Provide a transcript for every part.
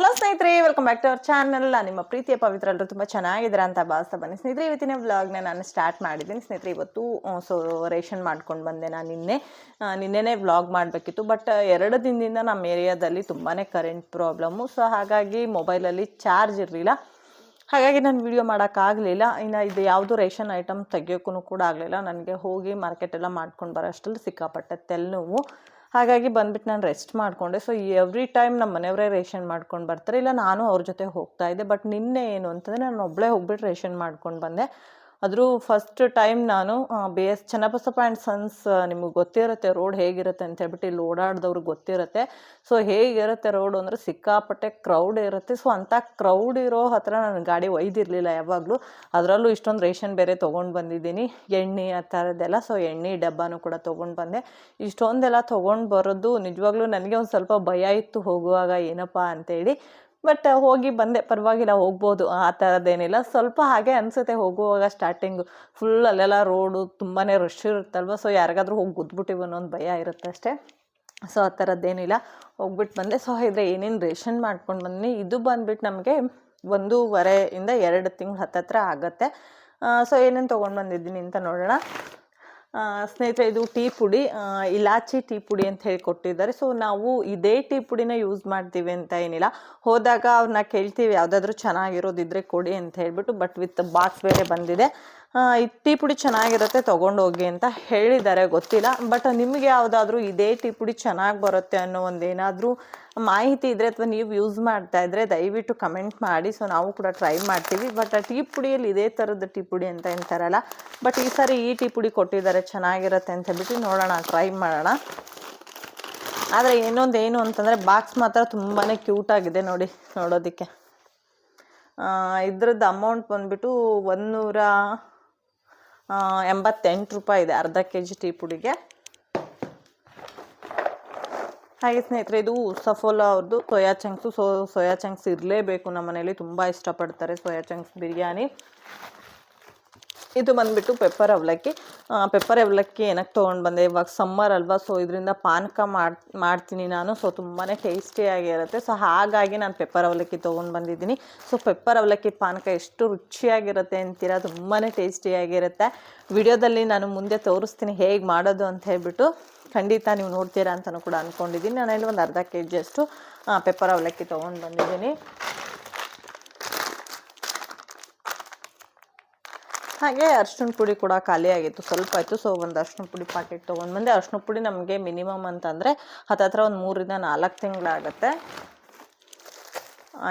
Hello ಸ್ನೇಹಿತರೆ welcome back to our channel ನಿಮ್ಮ ಪ್ರೀತಿಯ ಪವಿತ್ರ, ಎಲ್ಲರೂ ತುಂಬ ಚೆನ್ನಾಗಿದ್ದೀರಾ ಅಂತ ಭಾವಿಸ್ತಾ ಬನ್ನಿ. ಸ್ನೇಹಿತರೆ, ಇವತ್ತಿನ ವ್ಲಾಗ್ನ ನಾನು ಸ್ಟಾರ್ಟ್ ಮಾಡಿದ್ದೀನಿ. ಸ್ನೇಹಿತರೆ, ಇವತ್ತು ಸೊ ರೇಷನ್ ಮಾಡ್ಕೊಂಡು ಬಂದೆ ನಾನು ನಿನ್ನೆ. ನಿನ್ನೆನೇ ವ್ಲಾಗ್ ಮಾಡಬೇಕಿತ್ತು ಬಟ್ ಎರಡು ದಿನದಿಂದ ನಮ್ಮ ಏರಿಯಾದಲ್ಲಿ ತುಂಬಾ ಕರೆಂಟ್ ಪ್ರಾಬ್ಲಮ್ಮು ಸೊ ಹಾಗಾಗಿ ಮೊಬೈಲಲ್ಲಿ ಚಾರ್ಜ್ ಇರಲಿಲ್ಲ. ಹಾಗಾಗಿ ನಾನು ವಿಡಿಯೋ ಮಾಡೋಕ್ಕಾಗಲಿಲ್ಲ ಇನ್ನು ಇದು ಯಾವುದು ರೇಷನ್ ಐಟಮ್ ತೆಗಿಯೋಕ್ಕೂ ಕೂಡ ಆಗಲಿಲ್ಲ. ನನಗೆ ಹೋಗಿ ಮಾರ್ಕೆಟೆಲ್ಲ ಮಾಡ್ಕೊಂಡು ಬರೋ ಅಷ್ಟರಲ್ಲಿ ಸಿಕ್ಕಾಪಟ್ಟೆ ತೆಲ್ನೋವು. ಹಾಗಾಗಿ ಬಂದ್ಬಿಟ್ಟು ನಾನು ರೆಸ್ಟ್ ಮಾಡಿಕೊಂಡೆ. ಸೊ ಎವ್ರಿ ಟೈಮ್ ನಮ್ಮ ಮನೆಯವರೇ ರೇಷನ್ ಮಾಡ್ಕೊಂಡು ಬರ್ತಾರೆ, ಇಲ್ಲ ನಾನು ಅವ್ರ ಜೊತೆ ಹೋಗ್ತಾ ಇದ್ದೆ ಬಟ್ ನಿನ್ನೆ ಏನು ಅಂತಂದರೆ ನಾನು ಒಬ್ಬಳೇ ಹೋಗ್ಬಿಟ್ಟು ರೇಷನ್ ಮಾಡ್ಕೊಂಡು ಬಂದೆ. ಆದರೂ ಫಸ್ಟ್ ಟೈಮ್ ನಾನು B S Channabasappa and sons ನಿಮಗೆ ಗೊತ್ತಿರುತ್ತೆ ರೋಡ್ ಹೇಗಿರುತ್ತೆ ಅಂತ ಹೇಳ್ಬಿಟ್ಟು ಇಲ್ಲಿ ಓಡಾಡ್ದವ್ರಿಗೆ ಗೊತ್ತಿರುತ್ತೆ. ಸೊ ಹೇಗಿರುತ್ತೆ ರೋಡ್ ಅಂದರೆ ಸಿಕ್ಕಾಪಟ್ಟೆ ಕ್ರೌಡ್ ಇರುತ್ತೆ. ಸೊ ಅಂಥ ಕ್ರೌಡ್ ಇರೋ ಹತ್ರ ನಾನು ಗಾಡಿ ಒಯ್ದಿರಲಿಲ್ಲ ಯಾವಾಗಲೂ. ಅದರಲ್ಲೂ ಇಷ್ಟೊಂದು ರೇಷನ್ ಬೇರೆ ತೊಗೊಂಡು ಬಂದಿದ್ದೀನಿ. ಎಣ್ಣೆ ಆ ಥರದ್ದೆಲ್ಲ. ಸೊ ಎಣ್ಣೆ ಡಬ್ಬಾನು ಕೂಡ ತೊಗೊಂಡು ಬಂದೆ. ಇಷ್ಟೊಂದೆಲ್ಲ ತೊಗೊಂಡು ಬರೋದು ನಿಜವಾಗ್ಲೂ ನನಗೆ ಒಂದು ಸ್ವಲ್ಪ ಭಯ ಇತ್ತು ಹೋಗುವಾಗ ಏನಪ್ಪ ಅಂತೇಳಿ. ಬಟ್ ಹೋಗಿ ಬಂದೆ. ಪರವಾಗಿಲ್ಲ, ಹೋಗ್ಬೋದು. ಆ ಥರದ್ದೇನಿಲ್ಲ ಸ್ವಲ್ಪ ಹಾಗೆ ಅನಿಸುತ್ತೆ ಹೋಗುವಾಗ ಸ್ಟಾರ್ಟಿಂಗು ಫುಲ್ ಅಲ್ಲೆಲ್ಲ ರೋಡು ತುಂಬಾ ರಶ್ ಇರುತ್ತಲ್ವ? ಸೊ ಯಾರಿಗಾದ್ರೂ ಹೋಗಿ ಗುದ್ಬಿಟ್ಟಿವಿ ಅನ್ನೋ ಒಂದು ಭಯ ಇರುತ್ತೆ ಅಷ್ಟೇ. ಸೊ ಆ ಥರದ್ದೇನಿಲ್ಲ ಹೋಗ್ಬಿಟ್ಟು ಬಂದೆ. ಸೊ ಇದ್ರೆ ಏನೇನು ರೇಷನ್ ಮಾಡ್ಕೊಂಡು ಬಂದಿನಿ? ಇದು ಬಂದ್ಬಿಟ್ಟು ನಮಗೆ ಒಂದೂವರೆಯಿಂದ ಎರಡು ತಿಂಗಳು ಹತ್ತತ್ರ ಆಗುತ್ತೆ. ಸೊ ಏನೇನು ತೊಗೊಂಡು ಬಂದಿದ್ದೀನಿ ಅಂತ ನೋಡೋಣ. ಸ್ನೇಹಿತರೆ, ಇದು ಟೀ ಪುಡಿ ಇಲಾಚಿ ಟೀ ಪುಡಿ ಅಂತ ಹೇಳಿ ಕೊಟ್ಟಿದ್ದಾರೆ. ಸೊ ನಾವು ಇದೇ ಟೀ ಪುಡಿನ ಯೂಸ್ ಮಾಡ್ತೀವಿ ಅಂತ ಏನಿಲ್ಲ. ಹೋದಾಗ ಅವ್ರನ್ನ ಕೇಳ್ತೀವಿ, ಯಾವುದಾದ್ರೂ ಚೆನ್ನಾಗಿರೋದಿದ್ರೆ ಕೊಡಿ ಅಂತ ಹೇಳಿಬಿಟ್ಟು ಬಟ್ ವಿತ್ ಬಾಕ್ಸ್ ಬೇರೆ ಬಂದಿದೆ. ಟೀ ಪುಡಿ ಚೆನ್ನಾಗಿರುತ್ತೆ, ತೊಗೊಂಡೋಗಿ ಅಂತ ಹೇಳಿದ್ದಾರೆ, ಗೊತ್ತಿಲ್ಲ. ಬಟ್ ನಿಮಗೆ ಯಾವುದಾದ್ರೂ ಇದೇ ಟೀ ಪುಡಿ ಚೆನ್ನಾಗಿ ಬರುತ್ತೆ ಅನ್ನೋ ಒಂದು ಏನಾದರೂ ಮಾಹಿತಿ ಇದ್ದರೆ ಅಥವಾ ನೀವು ಯೂಸ್ ಮಾಡ್ತಾ ಇದ್ದರೆ ದಯವಿಟ್ಟು ಕಮೆಂಟ್ ಮಾಡಿ. ಸೊ ನಾವು ಕೂಡ ಟ್ರೈ ಮಾಡ್ತೀವಿ. ಬಟ್ ಆ ಟೀ ಪುಡಿಯಲ್ಲಿ ಇದೇ ಥರದ ಟೀ ಪುಡಿ ಅಂತ ಅಂತಾರಲ್ಲ ಬಟ್ ಈ ಸಾರಿ ಈ ಟೀ ಪುಡಿ ಕೊಟ್ಟಿದ್ದಾರೆ, ಚೆನ್ನಾಗಿರುತ್ತೆ ಅಂತ ಹೇಳ್ಬಿಟ್ಟು ನೋಡೋಣ ಟ್ರೈ ಮಾಡೋಣ. ಆದರೆ ಇನ್ನೊಂದು ಏನು ಅಂತಂದರೆ ಬಾಕ್ಸ್ ಮಾತ್ರ ತುಂಬಾ ಕ್ಯೂಟಾಗಿದೆ ನೋಡಿ, ನೋಡೋದಕ್ಕೆ. ಇದ್ರದ್ದು ಅಮೌಂಟ್ ಬಂದ್ಬಿಟ್ಟು ಒಂದೂರ ಎಂಬತ್ತೆಂಟು ರೂಪಾಯಿ ಇದೆ, ಅರ್ಧ ಕೆ ಜಿ ಟೀ ಪುಡಿಗೆ. ಹಾಗೆ ಸ್ನೇಹಿತರೆ, ಇದು ಸಫೋಲಾ ಅವ್ರದ್ದು soya chunks. So, soya chunks ಇರಲೇಬೇಕು ನಮ್ಮ ಮನೇಲಿ ತುಂಬ ಇಷ್ಟಪಡ್ತಾರೆ ಸೋಯಾ ಚಂಕ್ಸ್ ಬಿರಿಯಾನಿ. ಇದು ಬಂದ್ಬಿಟ್ಟು ಪೆಪ್ಪರ್ ಅವಲಕ್ಕಿ. ಪೆಪ್ಪರ್ ಅವಲಕ್ಕಿ ಏನಕ್ಕೆ ತೊಗೊಂಡು ಬಂದೆ? ಇವಾಗ ಸಮ್ಮರ್ ಅಲ್ವಾ ಸೊ ಇದರಿಂದ ಪಾನಕ ಮಾಡಿ, ಮಾಡ್ತೀನಿ ನಾನು. ಸೊ ತುಂಬಾ ಟೇಸ್ಟಿಯಾಗಿರುತ್ತೆ ಸೊ ಹಾಗಾಗಿ ನಾನು ಪೆಪ್ಪರ್ ಅವಲಕ್ಕಿ ತೊಗೊಂಡು ಬಂದಿದ್ದೀನಿ. ಸೊ ಪೆಪ್ಪರ್ ಅವಲಕ್ಕಿ ಪಾನಕ ಎಷ್ಟು ರುಚಿಯಾಗಿರುತ್ತೆ ಅಂತೀರಾ? ತುಂಬಾ ಟೇಸ್ಟಿಯಾಗಿರುತ್ತೆ ವಿಡಿಯೋದಲ್ಲಿ ನಾನು ಮುಂದೆ ತೋರಿಸ್ತೀನಿ ಹೇಗೆ ಮಾಡೋದು ಅಂತ ಹೇಳ್ಬಿಟ್ಟು. ಖಂಡಿತ ನೀವು ನೋಡ್ತೀರಾ ಅಂತಲೂ ಕೂಡ ಅಂದ್ಕೊಂಡಿದ್ದೀನಿ ಇಲ್ಲಿ ಒಂದು ಅರ್ಧ ಕೆ ಜಿಯಷ್ಟು ಪೆಪ್ಪರ್ ಅವಲಕ್ಕಿ ತೊಗೊಂಡು ಬಂದಿದ್ದೀನಿ. ಹಾಗೆ ಅರ್ಶಿಣ ಪುಡಿ ಕೂಡ ಖಾಲಿ ಆಗಿತ್ತು. ಸ್ವಲ್ಪ ಆಯಿತು. ಸೊ ಒಂದು ಅರ್ಶಿಣ ಪುಡಿ ಪ್ಯಾಕೆಟ್ ತೊಗೊಂಡು ಬಂದೆ ಅರ್ಶಿಣ ಪುಡಿ ನಮಗೆ ಮಿನಿಮಮ್ ಅಂತಂದರೆ ಹತ್ತತ್ರ ಒಂದು ಮೂರಿಂದ ನಾಲ್ಕು ತಿಂಗಳಾಗತ್ತೆ.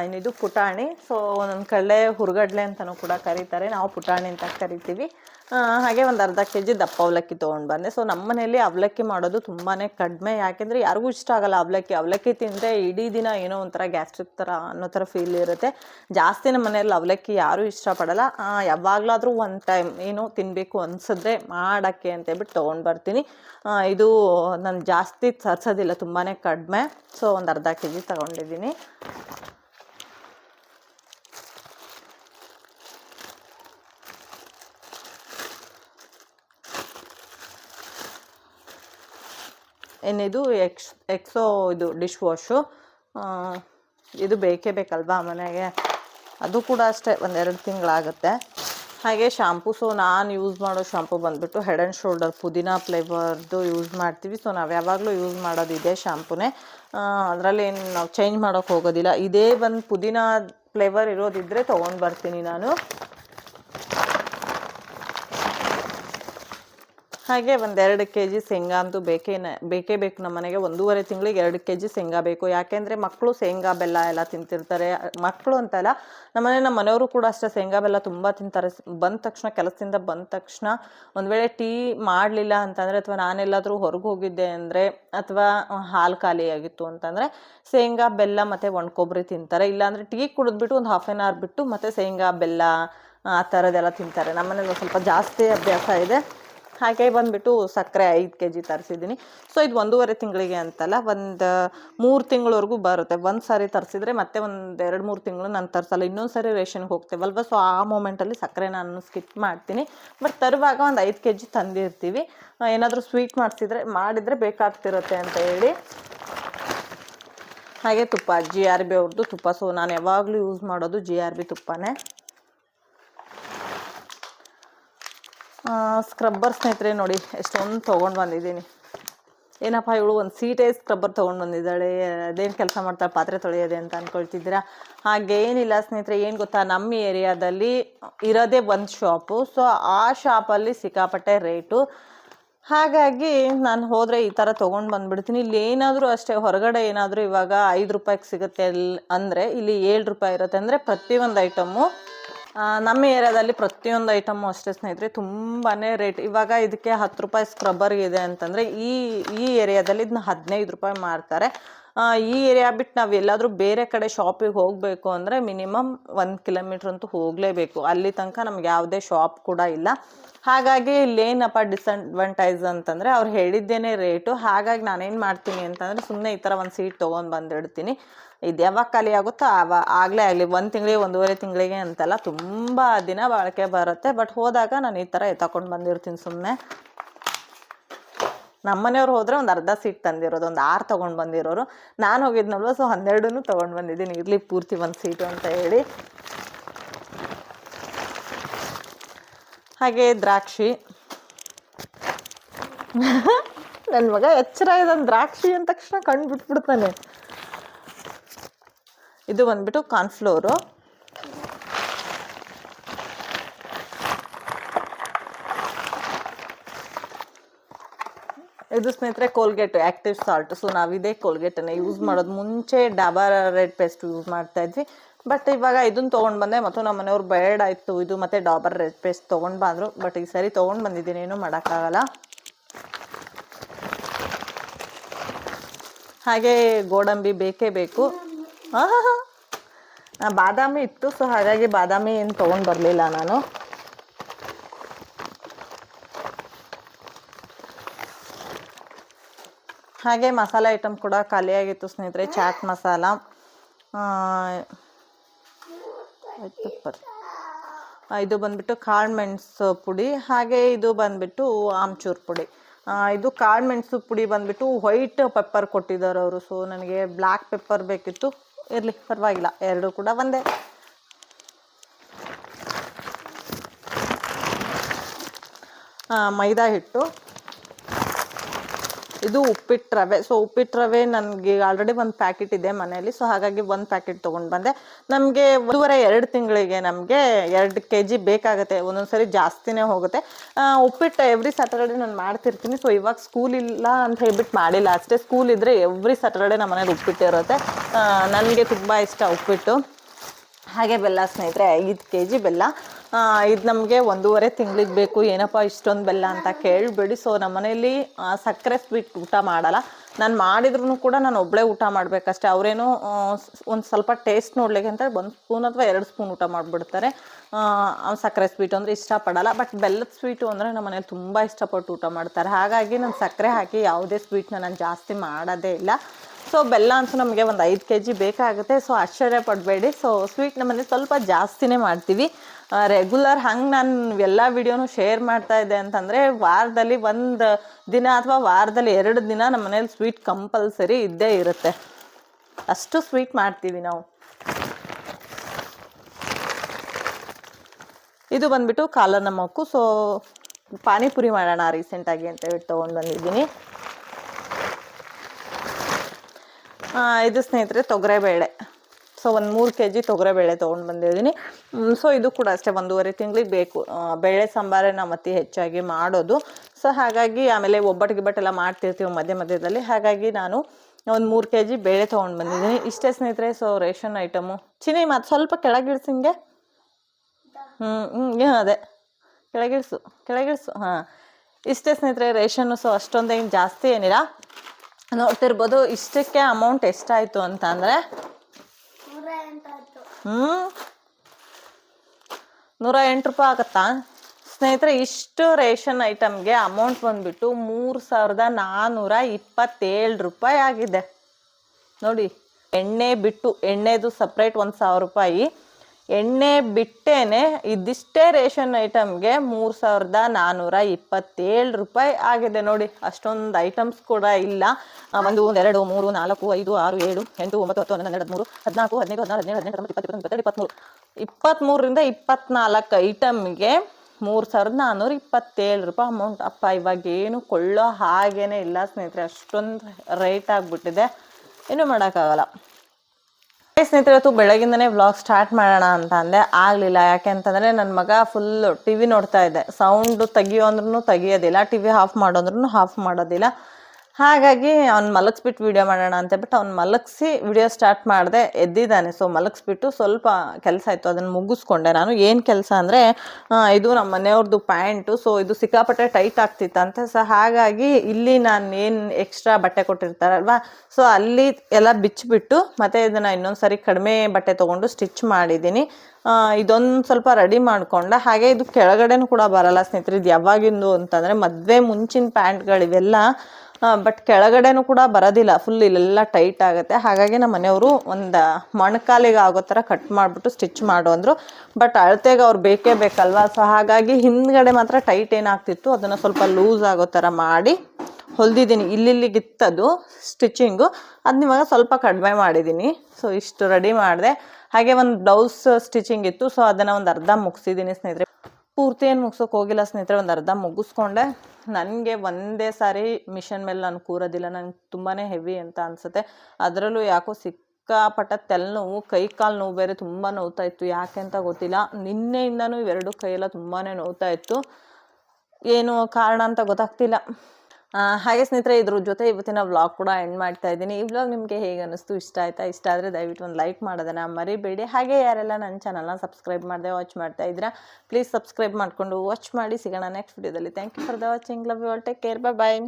ಇನ್ನಿದು ಪುಟಾಣಿ. ಸೊ ಒಂದೊಂದು ಕಡಲೆ ಹುರ್ಗಡ್ಲೆ ಅಂತಲೂ ಕೂಡ ಕರೀತಾರೆ. ನಾವು ಪುಟಾಣಿ ಅಂತ ಕರಿತೀವಿ. ಹಾಗೆ ಒಂದು ಅರ್ಧ ಕೆ ಜಿ ದಪ್ಪ ಅವಲಕ್ಕಿ ತೊಗೊಂಡು ಬಂದೆ. ಸೊ ನಮ್ಮ ಮನೆಯಲ್ಲಿ ಅವಲಕ್ಕಿ ಮಾಡೋದು ತುಂಬಾ ಕಡಿಮೆ. ಯಾಕೆಂದರೆ ಯಾರಿಗೂ ಇಷ್ಟ ಆಗಲ್ಲ ಅವಲಕ್ಕಿ. ಅವಲಕ್ಕಿ ತಿಂದರೆ ಇಡೀ ದಿನ ಏನೋ ಒಂಥರ ಗ್ಯಾಸ್ಟ್ರಿಕ್ ಥರ ಅನ್ನೋ ಥರ ಫೀಲ್ ಇರುತ್ತೆ. ಜಾಸ್ತಿ ನಮ್ಮ ಮನೆಯಲ್ಲಿ ಅವಲಕ್ಕಿ ಯಾರೂ ಇಷ್ಟಪಡಲ್ಲ. ಯಾವಾಗಲಾದರೂ ಒನ್ ಟೈಮ್ ಏನು ತಿನ್ನಬೇಕು ಅನಿಸಿದ್ರೆ ಮಾಡೋಕ್ಕೆ ಅಂತೇಳ್ಬಿಟ್ಟು ತೊಗೊಂಡು ಬರ್ತೀನಿ. ಇದು ನಾನು ಜಾಸ್ತಿ ತರ್ಸೋದಿಲ್ಲ ತುಂಬಾ ಕಡಿಮೆ. ಸೊ ಒಂದು ಅರ್ಧ ಕೆ ಜಿ ತಗೊಂಡಿದ್ದೀನಿ. ಏನಿದು ಎಕ್ಸ್, ಎಕ್ಸೋ ಇದು ಡಿಶ್ ವಾಶು ಇದು ಬೇಕೇ ಬೇಕಲ್ವಾ ಮನೆಗೆ? ಅದು ಕೂಡ ಅಷ್ಟೇ, ಒಂದೆರಡು ತಿಂಗಳಾಗುತ್ತೆ. ಹಾಗೆ ಶಾಂಪು, ಸೊ ನಾನು ಯೂಸ್ ಮಾಡೋ ಶಾಂಪು ಬಂದುಬಿಟ್ಟು ಹೆಡ್ ಆ್ಯಂಡ್ ಶೋಲ್ಡರ್ ಪುದೀನ ಫ್ಲೇವರ್ದು ಯೂಸ್ ಮಾಡ್ತೀವಿ. ಸೊ ನಾವು ಯಾವಾಗಲೂ ಯೂಸ್ ಮಾಡೋದು ಇದೇ ಶಾಂಪುನೇ. ಅದರಲ್ಲಿ ಏನು ನಾವು ಚೇಂಜ್ ಮಾಡೋಕ್ಕೆ ಹೋಗೋದಿಲ್ಲ. ಇದೇ ಒಂದು ಪುದೀನ ಫ್ಲೇವರ್ ಇರೋದಿದ್ದರೆ ತೊಗೊಂಡು ಬರ್ತೀನಿ ನಾನು. ಹಾಗೆ ಒಂದೆರಡು ಕೆ ಜಿ ಶೇಂಗಾ ಅಂತೂ ಬೇಕೇ ಬೇಕೇ ಬೇಕು ನಮ್ಮ ಮನೆಗೆ. ಒಂದೂವರೆ ತಿಂಗಳಿಗೆ ಎರಡು ಕೆ ಜಿ ಶೇಂಗಾ ಬೇಕು. ಯಾಕೆಂದರೆ ಮಕ್ಕಳು ಶೇಂಗಾ ಬೆಲ್ಲ ಎಲ್ಲ ತಿಂತಿರ್ತಾರೆ. ಮಕ್ಕಳು ಅಂತಲ್ಲ ನಮ್ಮನೆ ನಮ್ಮ ಮನೆಯವರು ಕೂಡ ಅಷ್ಟೇ ಶೇಂಗಾ ಬೆಲ್ಲ ತುಂಬ ತಿಂತಾರೆ. ಬಂದ ತಕ್ಷಣ, ಕೆಲಸದಿಂದ ಬಂದ ತಕ್ಷಣ ಒಂದು ವೇಳೆ ಟೀ ಮಾಡಲಿಲ್ಲ ಅಂತಂದರೆ ಅಥವಾ ನಾನೆಲ್ಲಾದರೂ ಹೊರಗೆ ಹೋಗಿದ್ದೆ ಅಂದರೆ ಅಥವಾ ಹಾಲು ಖಾಲಿಯಾಗಿತ್ತು ಅಂತಂದರೆ ಶೇಂಗಾ ಬೆಲ್ಲ ಮತ್ತು ಒಣ ಕೊಬ್ಬರಿ ತಿಂತಾರೆ. ಇಲ್ಲಾಂದರೆ ಟೀ ಕುಡಿದ್ಬಿಟ್ಟು ಒಂದು ಹಾಫ್ ಆನ್ ಅವರ್ ಬಿಟ್ಟು ಮತ್ತು ಶೇಂಗಾ ಬೆಲ್ಲ, ಆ ಥರದ್ದೆಲ್ಲ ತಿಂತಾರೆ. ನಮ್ಮನೇಲಿ ಸ್ವಲ್ಪ ಜಾಸ್ತಿ ಅಭ್ಯಾಸ ಇದೆ. ಹಾಗೆ ಬಂದುಬಿಟ್ಟು ಸಕ್ಕರೆ ಐದು ಕೆ ಜಿ ತರಿಸಿದ್ದೀನಿ. ಸೊ ಇದು ಒಂದೂವರೆ ತಿಂಗಳಿಗೆ ಅಂತಲ್ಲ, ಒಂದು ಮೂರು ತಿಂಗಳವರೆಗೂ ಬರುತ್ತೆ. ಒಂದು ಸಾರಿ ತರಿಸಿದ್ರೆ ಮತ್ತೆ ಒಂದು ಎರಡು ಮೂರು ತಿಂಗಳು ನಾನು ತರಿಸಲ್ಲ. ಇನ್ನೊಂದು ಸಾರಿ ರೇಷನ್ಗೆ ಹೋಗ್ತೇವಲ್ವ ಸೊ ಆ ಮೂಮೆಂಟಲ್ಲಿ ಸಕ್ಕರೆ ನಾನು ಸ್ಕಿಪ್ ಮಾಡ್ತೀನಿ. ಬಟ್ ತರುವಾಗ ಒಂದು ಐದು ಕೆ ಜಿ ತಂದಿರ್ತೀವಿ ಏನಾದರೂ ಸ್ವೀಟ್ ಮಾಡಿಸಿದ್ರೆ, ಮಾಡಿದರೆ ಬೇಕಾಗ್ತಿರುತ್ತೆ ಅಂತ ಹೇಳಿ. ಹಾಗೆ ತುಪ್ಪ ಜಿ ಆರ್ ಬಿ ಅವ್ರದ್ದು ತುಪ್ಪ. ಸೊ ನಾನು ಯಾವಾಗಲೂ ಯೂಸ್ ಮಾಡೋದು ಜಿ ಆರ್ ಬಿ ತುಪ್ಪನೇ. ಸ್ಕ್ರಬ್ಬರ್ ಸ್ನೇಹಿತರೆ ನೋಡಿ, ಎಷ್ಟೊಂದು ತೊಗೊಂಡು ಬಂದಿದ್ದೀನಿ. ಏನಪ್ಪ ಇವಳು ಒಂದು ಸೀಟೇ ಸ್ಕ್ರಬ್ಬರ್ ತೊಗೊಂಡು ಬಂದಿದ್ದಾಳೆ, ಅದೇನು ಕೆಲಸ ಮಾಡ್ತಾಳೆ ಪಾತ್ರೆ ತೊಳೆಯೋದೆ ಅಂತ ಅಂದ್ಕೊಳ್ತಿದ್ದೀರಾ ಹಾಗೇನಿಲ್ಲ ಸ್ನೇಹಿತರೆ, ಏನು ಗೊತ್ತಾ, ನಮ್ಮ ಏರಿಯಾದಲ್ಲಿ ಇರೋದೇ ಒಂದು ಶಾಪು ಸೊ ಆ ಶಾಪಲ್ಲಿ ಸಿಕ್ಕಾಪಟ್ಟೆ ರೇಟು ಹಾಗಾಗಿ ನಾನು ಹೋದರೆ ಈ ಥರ ತೊಗೊಂಡು ಬಂದುಬಿಡ್ತೀನಿ. ಇಲ್ಲಿ ಏನಾದರೂ ಅಷ್ಟೇ, ಹೊರಗಡೆ ಏನಾದರೂ ಇವಾಗ ಐದು ರೂಪಾಯಿಗೆ ಸಿಗುತ್ತೆ. ಅಲ್ಲಿ ಅಂದರೆ ಇಲ್ಲಿ ಏಳು ರೂಪಾಯಿ ಇರುತ್ತೆ. ಅಂದರೆ ಪ್ರತಿಯೊಂದು ಐಟಮ್ಮು ನಮ್ಮ ಏರಿಯಾದಲ್ಲಿ ಪ್ರತಿಯೊಂದು ಐಟಮ್ ಅಷ್ಟೇ ಸ್ನೇಹಿತರೆ ತುಂಬಾ ರೇಟ್. ಇವಾಗ ಇದಕ್ಕೆ ಹತ್ತು ರೂಪಾಯಿ ಸ್ಕ್ರಬ್ಬರ್ ಇದೆ ಅಂತಂದರೆ ಈ ಈ ಏರಿಯಾದಲ್ಲಿ ಇದನ್ನ ಹದಿನೈದು ರೂಪಾಯಿ ಮಾರ್ತಾರೆ. ಈ ಏರಿಯಾ ಬಿಟ್ಟು ನಾವು ಎಲ್ಲಾದರೂ ಬೇರೆ ಕಡೆ ಶಾಪಿಗೆ ಹೋಗಬೇಕು ಅಂದರೆ ಮಿನಿಮಮ್ ಒಂದು ಕಿಲೋಮೀಟ್ರ್ ಅಂತೂ ಹೋಗಲೇಬೇಕು. ಅಲ್ಲಿ ತನಕ ನಮ್ಗೆ ಯಾವುದೇ ಶಾಪ್ ಕೂಡ ಇಲ್ಲ. ಹಾಗಾಗಿ ಇಲ್ಲೇನಪ್ಪ ಡಿಸಡ್ವಾಂಟೈಸ್ ಅಂತಂದರೆ ಅವ್ರು ಹೇಳಿದ್ದೇನೆ ರೇಟು ಹಾಗಾಗಿ ನಾನೇನು ಮಾಡ್ತೀನಿ ಅಂತಂದರೆ ಸುಮ್ಮನೆ ಈ ಥರ ಒಂದು ಸೀಟ್ ತೊಗೊಂಡು ಬಂದಿಡ್ತೀನಿ. ಇದು ಯಾವಾಗ ಖಾಲಿ ಆಗುತ್ತೋ ಆವ ಆಗಲೇ ಆಗಲಿ, ಒಂದು ತಿಂಗಳಿಗೆ, ಒಂದೂವರೆ ತಿಂಗಳಿಗೆ ಅಂತಲ್ಲ ತುಂಬ ದಿನ ಬಾಳಿಕೆ ಬರುತ್ತೆ. ಬಟ್ ಹೋದಾಗ ನಾನು ಈ ಥರ ಎತ್ತಕೊಂಡು ಬಂದಿರ್ತೀನಿ ಸುಮ್ಮನೆ ನಮ್ಮನೆಯವ್ರು ಹೋದರೆ ಒಂದು ಅರ್ಧ ಸೀಟ್ ತಂದಿರೋದು, ಒಂದು ಆರು ತೊಗೊಂಡು ಬಂದಿರೋರು. ನಾನು ಹೋಗಿದ್ನಲ್ವ ಸೊ ಹನ್ನೆರಡೂ ತೊಗೊಂಡು ಬಂದಿದ್ದೀನಿ. ಇರಲಿ, ಪೂರ್ತಿ ಒಂದು ಸೀಟು ಅಂತ ಹೇಳಿ. ಹಾಗೆ ದ್ರಾಕ್ಷಿ. ನನ್ನ ಮಗ ಎಚ್ಚರ ಇದೆ ದ್ರಾಕ್ಷಿ ಅಂದ ತಕ್ಷಣ ಕಣ್ಣು ಬಿಟ್ಬಿಡ್ತಾನೆ ಇದು ಬಂದ್ಬಿಟ್ಟು ಕಾರ್ನ್ಫ್ಲೋರು ಇದು ಸ್ನೇಹಿತರೆ ಕೋಲ್ಗೇಟ್ ಆ್ಯಕ್ಟಿವ್ ಸಾಲ್ಟ್ ಸೊ ನಾವು ಇದೇ ಕೋಲ್ಗೇಟನ್ನು ಯೂಸ್ ಮಾಡೋದು ಮುಂಚೆ ಡಾಬರ್ ರೆಡ್ ಪೇಸ್ಟ್ ಯೂಸ್ ಮಾಡ್ತಾ ಇದ್ವಿ. ಬಟ್ ಇವಾಗ ಇದನ್ನು ತೊಗೊಂಡು ಬಂದೆ. ಮತ್ತು ನಮ್ಮ ಮನೆಯವ್ರು ಬೇಡ ಆಯಿತು ಇದು ಮತ್ತು ಡಾಬರ್ ರೆಡ್ ಪೇಸ್ಟ್ ತೊಗೊಂಡು ಬಂದರು. ಬಟ್ ಈ ಸರಿ ತೊಗೊಂಡು ಬಂದಿದ್ದೀನಿ. ಏನೂ ಮಾಡೋಕ್ಕಾಗಲ್ಲ. ಹಾಗೆ ಗೋಡಂಬಿ ಬೇಕೇ ಬೇಕು. ಹಾಂ ಬಾದಾಮಿ ಇತ್ತು. ಸೊ ಹಾಗಾಗಿ ಬಾದಾಮಿ ಏನು ತೊಗೊಂಡು ಬರಲಿಲ್ಲ ನಾನು. ಹಾಗೆ ಮಸಾಲೆ ಐಟಮ್ ಕೂಡ ಖಾಲಿಯಾಗಿತ್ತು ಸ್ನೇಹಿತರೆ, ಚಾಟ್ ಮಸಾಲ. ಇದು ಬಂದ್ಬಿಟ್ಟು ಕಾಳು ಮೆಣಸು ಪುಡಿ, ಹಾಗೆ ಇದು ಬಂದ್ಬಿಟ್ಟು ಆಮ್ಚೂರ್ ಪುಡಿ. ಇದು ಕಾಳು ಮೆಣಸು ಪುಡಿ ಬಂದ್ಬಿಟ್ಟು ವೈಟ್ ಪೆಪ್ಪರ್ ಕೊಟ್ಟಿದ್ದಾರೆ ಅವರು, ಸೊ ನನಗೆ ಬ್ಲ್ಯಾಕ್ ಪೆಪ್ಪರ್ ಬೇಕಿತ್ತು. ಇರಲಿ, ಪರವಾಗಿಲ್ಲ, ಎರಡು ಕೂಡ ಒಂದೇ. ಮೈದಾ ಹಿಟ್ಟು. ಇದು ಉಪ್ಪಿಟ್ಟು ರವೆ. ಸೊ ಉಪ್ಪಿಟ್ಟು ರವೆ ನನಗೆ ಆಲ್ರೆಡಿ ಒಂದು ಪ್ಯಾಕೆಟ್ ಇದೆ ಮನೆಯಲ್ಲಿ. ಸೊ ಹಾಗಾಗಿ ಒಂದು ಪ್ಯಾಕೆಟ್ ತೊಗೊಂಡು ಬಂದೆ. ನಮಗೆ ಒಂದೂವರೆ, ಎರಡು ತಿಂಗಳಿಗೆ ನಮಗೆ ಎರಡು ಕೆ ಜಿ ಬೇಕಾಗುತ್ತೆ. ಒಂದೊಂದು ಸರಿ ಜಾಸ್ತಿನೇ ಹೋಗುತ್ತೆ. ಉಪ್ಪಿಟ್ಟು ಎವ್ರಿ ಸ್ಯಾಟರ್ಡೆ ನಾನು ಮಾಡ್ತಿರ್ತೀನಿ. ಸೊ ಇವಾಗ ಸ್ಕೂಲ್ ಇಲ್ಲ ಅಂತ ಹೇಳ್ಬಿಟ್ಟು ಮಾಡಿಲ್ಲ. ಅಷ್ಟೇ ಸ್ಕೂಲ್ ಇದ್ದರೆ ಎವ್ರಿ ಸ್ಯಾಟರ್ಡೆ ನಮ್ಮ ಮನೇಲಿ ಉಪ್ಪಿಟ್ಟು ಇರುತ್ತೆ. ನನಗೆ ತುಂಬ ಇಷ್ಟ ಉಪ್ಪಿಟ್ಟು. ಹಾಗೆ ಬೆಲ್ಲ ಸ್ನೇಹಿತರೆ, ಐದು ಕೆ ಜಿ ಬೆಲ್ಲ. ಇದು ನಮಗೆ ಒಂದೂವರೆ ತಿಂಗಳಿಗೆ ಬೇಕು, ಏನಪ್ಪ ಇಷ್ಟೊಂದು ಬೆಲ್ಲ ಅಂತ ಕೇಳಬೇಡಿ. ಸೊ ನಮ್ಮ ಮನೆಯಲ್ಲಿ ಸಕ್ಕರೆ ಸ್ವೀಟ್ ಊಟ ಮಾಡಲ್ಲ. ನಾನು ಮಾಡಿದ್ರು ಕೂಡ ನಾನು ಒಬ್ಬಳೇ ಊಟ ಮಾಡಬೇಕಷ್ಟೆ. ಅವರೇನು ಒಂದು ಸ್ವಲ್ಪ ಟೇಸ್ಟ್ ನೋಡ್ಲಿಕ್ಕೆ ಅಂತ ಒಂದು ಸ್ಪೂನ್ ಅಥವಾ ಎರಡು ಸ್ಪೂನ್ ಊಟ ಮಾಡಿಬಿಡ್ತಾರೆ. ಸಕ್ಕರೆ ಸ್ವೀಟ್ ಅಂದರೆ ಇಷ್ಟಪಡಲ್ಲ. ಬಟ್ ಬೆಲ್ಲದ ಸ್ವೀಟು ಅಂದರೆ ನಮ್ಮ ಮನೇಲಿ ತುಂಬ ಇಷ್ಟಪಟ್ಟು ಊಟ ಮಾಡ್ತಾರೆ. ಹಾಗಾಗಿ ನಾನು ಸಕ್ಕರೆ ಹಾಕಿ ಯಾವುದೇ ಸ್ವೀಟ್ನ ನಾನು ಜಾಸ್ತಿ ಮಾಡೋದೇ ಇಲ್ಲ. ಸೊ ಬೆಲ್ಲ ಅಂತೂ ನಮಗೆ ಒಂದು ಐದು ಕೆ ಜಿ ಬೇಕಾಗುತ್ತೆ. ಸೊ ಆಶ್ಚರ್ಯ ಪಡಬೇಡಿ. ಸೊ ಸ್ವೀಟ್ ನಮ್ಮನೆ ಸ್ವಲ್ಪ ಜಾಸ್ತಿನೇ ಮಾಡ್ತೀವಿ. ರೆಗ್ಯುಲರ್ ಹಂಗೆ ನಾನು ಎಲ್ಲ ವಿಡಿಯೋನು ಶೇರ್ ಮಾಡ್ತಾ ಇದ್ದೆ ಅಂತಂದರೆ ವಾರದಲ್ಲಿ ಒಂದು ದಿನ ಅಥವಾ ವಾರದಲ್ಲಿ ಎರಡು ದಿನ ನಮ್ಮ ಮನೇಲಿ ಸ್ವೀಟ್ ಕಂಪಲ್ಸರಿ ಇದ್ದೇ ಇರುತ್ತೆ. ಅಷ್ಟು ಸ್ವೀಟ್ ಮಾಡ್ತೀವಿ ನಾವು. ಇದು ಬಂದ್ಬಿಟ್ಟು ಕಾಲ ನಮ್ಮಕ್ಕು ಸೊ ಪಾನಿಪುರಿ ಮಾಡೋಣ ರೀಸೆಂಟಾಗಿ ಅಂತ ಹೇಳಿ ತೊಗೊಂಡು ಬಂದಿದ್ದೀನಿ. ಇದು ಸ್ನೇಹಿತರೆ ತೊಗರೆಬೇಳೆ. ಸೊ ಒಂದು ಮೂರು ಕೆ ಜಿ ತೊಗರೆಬೇಳೆ ತೊಗೊಂಡು ಬಂದಿದ್ದೀನಿ. ಸೊ ಇದು ಕೂಡ ಅಷ್ಟೇ ಒಂದೂವರೆ ತಿಂಗಳಿಗೆ ಬೇಕು. ಬೇಳೆ ಸಾಂಬಾರೇ ನಾವು ಅತಿ ಹೆಚ್ಚಾಗಿ ಮಾಡೋದು. ಸೊ ಹಾಗಾಗಿ ಆಮೇಲೆ ಒಬ್ಬಟ್ಟು ಗಿಬ್ಬಟ್ಟೆಲ್ಲ ಮಾಡ್ತಿರ್ತೀವಿ ಮಧ್ಯ ಮಧ್ಯದಲ್ಲಿ. ಹಾಗಾಗಿ ನಾನು ಒಂದು ಮೂರು ಕೆ ಜಿ ಬೇಳೆ ತೊಗೊಂಡು ಬಂದಿದ್ದೀನಿ. ಇಷ್ಟೇ ಸ್ನೇಹಿತರೆ ಸೊ ರೇಷನ್ ಐಟಮು. ಚಿನಿ ಮತ್ತು ಸ್ವಲ್ಪ ಕೆಳಗಿಳಿಸಿಂಗೆ ಹ್ಞೂ ಹ್ಞೂ ಅದೇ. ಕೆಳಗಿಳಿಸು ಕೆಳಗಿಳಿಸು, ಹಾಂ. ಇಷ್ಟೇ ಸ್ನೇಹಿತರೆ, ರೇಷನ್ನು ಸೊ ಅಷ್ಟೊಂದೇನು ಜಾಸ್ತಿ ಏನಿಲ್ಲ. ನೋಡ್ತಿರ್ಬೋದು, ಇಷ್ಟಕ್ಕೆ ಅಮೌಂಟ್ ಎಷ್ಟಾಯಿತು ಅಂತ ಅಂದರೆ ಹ್ಞೂ ನೂರ ಎಂಟು ರೂಪಾಯಿ ಆಗುತ್ತಾ? ಸ್ನೇಹಿತರೆ, ಇಷ್ಟು ರೇಷನ್ ಐಟಮ್ಗೆ ಅಮೌಂಟ್ ಬಂದ್ಬಿಟ್ಟು ಮೂರು ಸಾವಿರದ ನಾನ್ನೂರ ಇಪ್ಪತ್ತೇಳು ರೂಪಾಯಿ ಆಗಿದೆ. ನೋಡಿ, ಎಣ್ಣೆ ಬಿಟ್ಟು, ಎಣ್ಣೆದು ಸಪ್ರೇಟ್ ಒಂದು ಸಾವಿರ ರೂಪಾಯಿ. ಎಣ್ಣೆ ಬಿಟ್ಟೇನೆ ಇದಿಷ್ಟೇ ರೇಷನ್ ಐಟಮ್ಗೆ ಮೂರು ಸಾವಿರದ ನಾನ್ನೂರ ಇಪ್ಪತ್ತೇಳು ರೂಪಾಯಿ ಆಗಿದೆ ನೋಡಿ. ಅಷ್ಟೊಂದು ಐಟಮ್ಸ್ ಕೂಡ ಇಲ್ಲ. ಒಂದು ಎರಡು ಮೂರು, ನಾಲ್ಕು, ಐದು, ಆರು, ಏಳು, ಎಂಟು, ಒಂಬತ್ತು ಹತ್ತು ಹನ್ನೊಂದು ಹನ್ನೆರಡು ಮೂರು ಹದಿನಾಲ್ಕು, ಹದಿನೈದು, ಹದಿನಾರು, ಹದಿನೇಳು, ಹದಿನೆಂಟು, ಹತ್ತೊಂಬತ್ತು ಇಪ್ಪತ್ತು ಇಪ್ಪತ್ತ್ಮೂರು. ಇಪ್ಪತ್ತ್ಮೂರರಿಂದ ಇಪ್ಪತ್ನಾಲ್ಕು ಐಟಮ್ಗೆ ಮೂರು ಸಾವಿರದ ನಾನ್ನೂರ ಇಪ್ಪತ್ತೇಳು ರೂಪಾಯಿ ಅಮೌಂಟ್ ಅಪ್ಪ ಇವಾಗ ಏನು ಕೊಳ್ಳೋ ಹಾಗೇನೆ ಇಲ್ಲ ಸ್ನೇಹಿತರೆ. ಅಷ್ಟೊಂದು ರೇಟ್ ಆಗಿಬಿಟ್ಟಿದೆ. ಏನೂ ಮಾಡೋಕ್ಕಾಗಲ್ಲ. ಹಾಯ್ ಸ್ನೇಹಿತರೆ, ಇವತ್ತು ಬೆಳಗಿಂದನೇ ವ್ಲಾಗ್ ಸ್ಟಾರ್ಟ್ ಮಾಡೋಣ ಅಂತ ಅಂದೆ. ಆಗಲಿಲ್ಲ. ಯಾಕೆ ಅಂತಂದರೆ ನನ್ನ ಮಗ ಫುಲ್ ಟಿ ವಿ ನೋಡ್ತಾ ಇದ್ದೆ. ಸೌಂಡು ತೆಗಿಯೋ ಅಂದ್ರೂ ತೆಗಿಯೋದಿಲ್ಲ ಟಿ ವಿ ಆಫ್ ಮಾಡೋ ಅಂದ್ರೂ ಆಫ್ ಮಾಡೋದಿಲ್ಲ. ಹಾಗಾಗಿ ಅವ್ನು ಮಲಗಿಸ್ಬಿಟ್ಟು ವಿಡಿಯೋ ಮಾಡೋಣ ಅಂತ ಬಿಟ್ಟು ಅವ್ನು ಮಲಗಿಸಿ ವಿಡಿಯೋ ಸ್ಟಾರ್ಟ್ ಮಾಡಿದೆ, ಎದ್ದಿದ್ದಾನೆ. ಸೊ ಮಲಗಿಸ್ಬಿಟ್ಟು ಸ್ವಲ್ಪ ಕೆಲಸ ಆಯಿತು. ಅದನ್ನು ಮುಗಿಸ್ಕೊಂಡೆ. ನಾನು ಏನು ಕೆಲಸ ಅಂದರೆ ಇದು ನಮ್ಮ ಮನೆಯವ್ರದ್ದು ಪ್ಯಾಂಟು. ಸೊ ಇದು ಸಿಕ್ಕಾಪಟ್ಟೆ ಟೈಟ್ ಆಗ್ತಿತ್ತಂತೆ. ಸೊ ಹಾಗಾಗಿ ಇಲ್ಲಿ ನಾನು ಏನು ಎಕ್ಸ್ಟ್ರಾ ಬಟ್ಟೆ ಕೊಟ್ಟಿರ್ತಾರಲ್ವ? ಸೊ ಅಲ್ಲಿ ಎಲ್ಲ ಬಿಚ್ಚಿಬಿಟ್ಟು ಮತ್ತು ಇದನ್ನು ಇನ್ನೊಂದು ಸರಿ ಕಡಿಮೆ ಬಟ್ಟೆ ತೊಗೊಂಡು ಸ್ಟಿಚ್ ಮಾಡಿದ್ದೀನಿ. ಇದೊಂದು ಸ್ವಲ್ಪ ರೆಡಿ ಮಾಡಿಕೊಂಡೆ. ಹಾಗೆ ಇದು ಕೆಳಗಡೆನೂ ಕೂಡ ಬರಲ್ಲ ಸ್ನೇಹಿತರೆ. ಇದು ಯಾವಾಗಿಂದು ಅಂತಂದರೆ ಮದುವೆ ಮುಂಚಿನ ಪ್ಯಾಂಟ್ಗಳಿವೆಲ್ಲ ಬಟ್ ಕೆಳಗಡೆನೂ ಕೂಡ ಬರೋದಿಲ್ಲ. ಫುಲ್ ಇಲ್ಲೆಲ್ಲ ಟೈಟ್ ಆಗುತ್ತೆ. ಹಾಗಾಗಿ ನಮ್ಮ ಮನೆಯವರು ಒಂದು ಮೊಣಕಾಲಿಗೆ ಆಗೋ ಥರ ಕಟ್ ಮಾಡಿಬಿಟ್ಟು ಸ್ಟಿಚ್ ಮಾಡು ಅಂದರು. ಬಟ್ ಅಳತೆಗೆ ಅವ್ರು ಬೇಕೇ ಬೇಕಲ್ವಾ? ಸೊ ಹಾಗಾಗಿ ಹಿಂದ್ಗಡೆ ಮಾತ್ರ ಟೈಟ್ ಏನಾಗ್ತಿತ್ತು. ಅದನ್ನು ಸ್ವಲ್ಪ ಲೂಸ್ ಆಗೋ ಥರ ಮಾಡಿ ಹೊಲ್ದಿದ್ದೀನಿ. ಇಲ್ಲಿಲ್ಲಿಗಿತ್ತದು ಸ್ಟಿಚಿಂಗು ಅದನ್ನ ಇವಾಗ ಸ್ವಲ್ಪ ಕಡಿಮೆ ಮಾಡಿದ್ದೀನಿ ಸೊ ಇಷ್ಟು ರೆಡಿ ಮಾಡಿದೆ. ಹಾಗೆ ಒಂದು ಬ್ಲೌಸ್ ಸ್ಟಿಚಿಂಗ್ ಇತ್ತು. ಸೊ ಅದನ್ನು ಒಂದು ಅರ್ಧ ಮುಗಿಸಿದ್ದೀನಿ ಸ್ನೇಹಿತರೆ. ಪೂರ್ತಿ ಏನು ಮುಗ್ಸೋಕೆ ಹೋಗಿಲ್ಲ ಸ್ನೇಹಿತರೆ, ಒಂದು ಅರ್ಧ ಮುಗಿಸ್ಕೊಂಡೆ. ನನಗೆ ಒಂದೇ ಸಾರಿ ಮಿಷನ್ ಮೇಲೆ ನಾನು ಕೂರೋದಿಲ್ಲ, ನಂಗೆ ತುಂಬಾ ಹೆವಿ ಅಂತ ಅನಿಸುತ್ತೆ. ಅದರಲ್ಲೂ ಯಾಕೋ ಸಿಕ್ಕಾಪಟ್ಟ ತೆಲ್ನೋವು ಕೈ ಕಾಲು ನೋವು ಬೇರೆ ತುಂಬ ನೋವ್ತಾ ಇತ್ತು. ಯಾಕೆ ಅಂತ ಗೊತ್ತಿಲ್ಲ. ನಿನ್ನೆಯಿಂದನೂ ಇವೆರಡು ಕೈಯೆಲ್ಲ ತುಂಬಾ ನೋವ್ತಾ ಇತ್ತು. ಏನು ಕಾರಣ ಅಂತ ಗೊತ್ತಾಗ್ತಿಲ್ಲ. ಹಾಗೆ ಸ್ನೇಹಿತರೆ, ಇದ್ರ ಜೊತೆ ಇವತ್ತಿನ ವ್ಲಾಗ್ ಕೂಡ ಎಂಡ್ ಮಾಡ್ತಾ ಇದ್ದೀನಿ. ಈ ವ್ಲಾಗ್ ನಿಮಗೆ ಹೇಗೆ ಅನ್ನಿಸ್ತು, ಇಷ್ಟ ಆಯ್ತಾ? ಇಷ್ಟ ಆದರೆ ದಯವಿಟ್ಟು ಒಂದು ಲೈಕ್ ಮಾಡೋದನ್ನ ಮರಿಬೇಡಿ. ಹಾಗೆ ಯಾರೆಲ್ಲ ನನ್ನ ಚಾನಲ್ನ ಸಬ್ಸ್ಕ್ರೈಬ್ ಮಾಡಿದೆ ವಾಚ್ ಮಾಡ್ತಾ ಇದ್ದೀರಾ ಪ್ಲೀಸ್ ಸಬ್ಸ್ಕ್ರೈಬ್ ಮಾಡಿಕೊಂಡು ವಾಚ್ ಮಾಡಿ ಸಿಗೋಣ ನೆಕ್ಸ್ಟ್ ವಿಡಿಯೋದಲ್ಲಿ thank you for the watching love you all take care bye bye